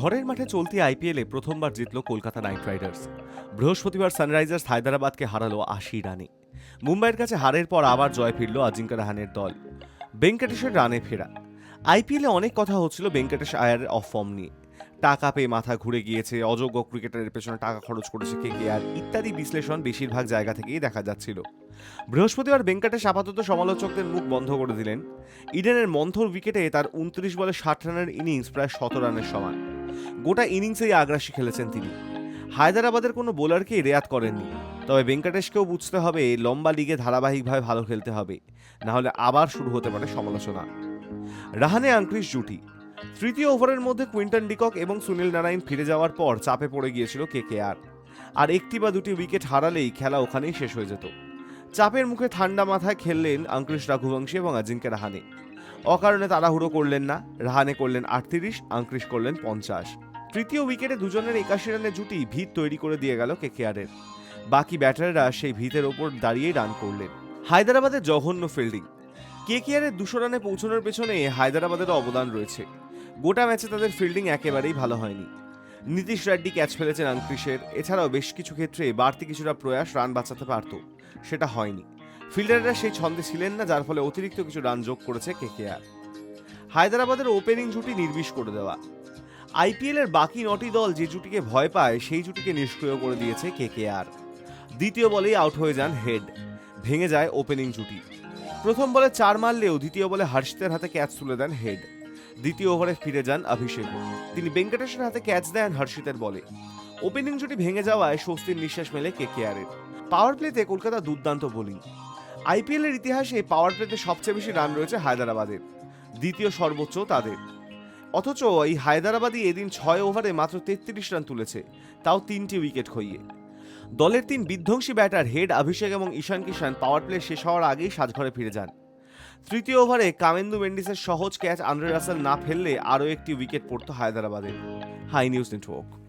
ঘরের মাঠে চলতি আইপিএলে প্রথমবার জিতল কলকাতা নাইট রাইডার্স। বৃহস্পতিবার সানরাইজার্স হায়দ্রাবাদকে হারালো আশি রানে। মুম্বাইয়ের কাছে হারের পর আবার জয় ফিরল আজিঙ্কা রাহানের দল। বেঙ্কটেশের রানে ফেরা। আইপিএলে অনেক কথা হচ্ছিল বেঙ্কটেশ আয়ারের অফ ফর্ম নিয়ে। টাকা পেয়ে মাথা ঘুরে গিয়েছে, অযোগ্য ক্রিকেটারের পেছনে টাকা খরচ করেছে কে কে আর ইত্যাদি বিশ্লেষণ বেশিরভাগ জায়গা থেকেই দেখা যাচ্ছিল। বৃহস্পতিবার বেঙ্কটেশ আপাতত সমালোচকদের মুখ বন্ধ করে দিলেন। ইডেনের মন্থর উইকেটে তার উনত্রিশ বলে ষাট রানের ইনিংস প্রায় শত রানের সমান। গোটা ইনিংসেই আগ্রাসী খেলেছেন তিনি। হায়দ্রাবাদের কোনো বোলারকেই রেয়াত করেননি। তবে ভেঙ্কটেশকেও বুঝতে হবে লম্বা লিগে ধারাবাহিকভাবে ভালো খেলতে হবে। না হলে আবার শুরু হতে পারে সমালোচনা। রাহানে আঙ্ক্রিস জুটি। তৃতীয় ওভারের মধ্যে কুইন্টন ডিকক এবং সুনীল নারায়ণ ফিরে যাওয়ার পর চাপে পড়ে গিয়েছিল কে কে আর একটি বা দুটি উইকেট হারালেই খেলা ওখানেই শেষ হয়ে যেত। চাপের মুখে ঠান্ডা মাথায় খেললেন আঙ্ক্রিস রাঘুবংশী এবং আজিঙ্কে রাহানে। অকারণে তাড়াহুড়ো করলেন না। রাহানে করলেন আটত্রিশ আঙ্ক্রিস করলেন পঞ্চাশ। তৃতীয় উইকেটে দুজনের একাশি রানের জুটি ভিত তৈরি করে দিয়ে গেল কেকেআরের। বাকি ব্যাটাররা সেই ভিতের ওপর দাঁড়িয়েই রান করলেন। হায়দ্রাবাদের জঘন্য ফিল্ডিং। কেকেআরের দুশো রানে পৌঁছানোর পেছনে হায়দ্রাবাদের অবদান রয়েছে। গোটা ম্যাচে তাদের ফিল্ডিং একেবারেই ভালো হয়নি। নীতিশ রেড্ডি ক্যাচ ফেলেছেন আঙ্ক্রিসের এছাড়াও বেশ কিছু ক্ষেত্রে বাড়তি কিছুটা প্রয়াস রান বাঁচাতে পারত। সেটা হয়নি। ফিল্ডাররা সেই ছন্দে ছিলেন না, যার ফলে অতিরিক্ত কিছু রান যোগ করেছে কেকেআর। হায়দ্রাবাদের ওপেনিং জুটি নির্বিষ করে দেওয়া। আইপিএলের বাকি নটি দল যে জুটিকে ভয় পায়, সেই জুটিকে নিষ্ক্রিয় করে দিয়েছে কেকেআর। দ্বিতীয় বলেই আউট হয়ে যান হেড। ভেঙে যায় ওপেনিং জুটি। প্রথম বলে চার মারলেও দ্বিতীয় বলে হর্ষিতের হাতে ক্যাচ তুলে দেন হেড। দ্বিতীয় ওভারে ফিরে যান অভিষেক। তিনি ভেঙ্কটেশের হাতে ক্যাচ দেন হর্ষিতের বলে। ওপেনিং জুটি ভেঙে যাওয়ায় স্বস্তির নিঃশ্বাস মেলে কেকেআরের পাওয়ার প্লেতে কলকাতা দুর্দান্ত বোলিং আইপিএল এর ইতিহাসে পাওয়ার প্লেতে সবচেয়ে বেশি রান রয়েছে হায়দ্রাবাদের। দ্বিতীয় সর্বোচ্চ তাদের। অথচ এই হায়দ্রাবাদই এদিন ছয় ওভারে মাত্র তেত্রিশ রান তুলেছে, তাও তিনটি উইকেট খইয়ে। দলের তিন বিধ্বংসী ব্যাটার হেড অভিষেক এবং ঈশান কিষান পাওয়ার প্লে শেষ হওয়ার আগেই সাজঘরে ফিরে যান। তৃতীয় ওভারে কামেন্দু মেন্ডিসের সহজ ক্যাচ আন্দ্রে রাসেল না ফেললে আরও একটি উইকেট পড়তো হায়দ্রাবাদে। High news network.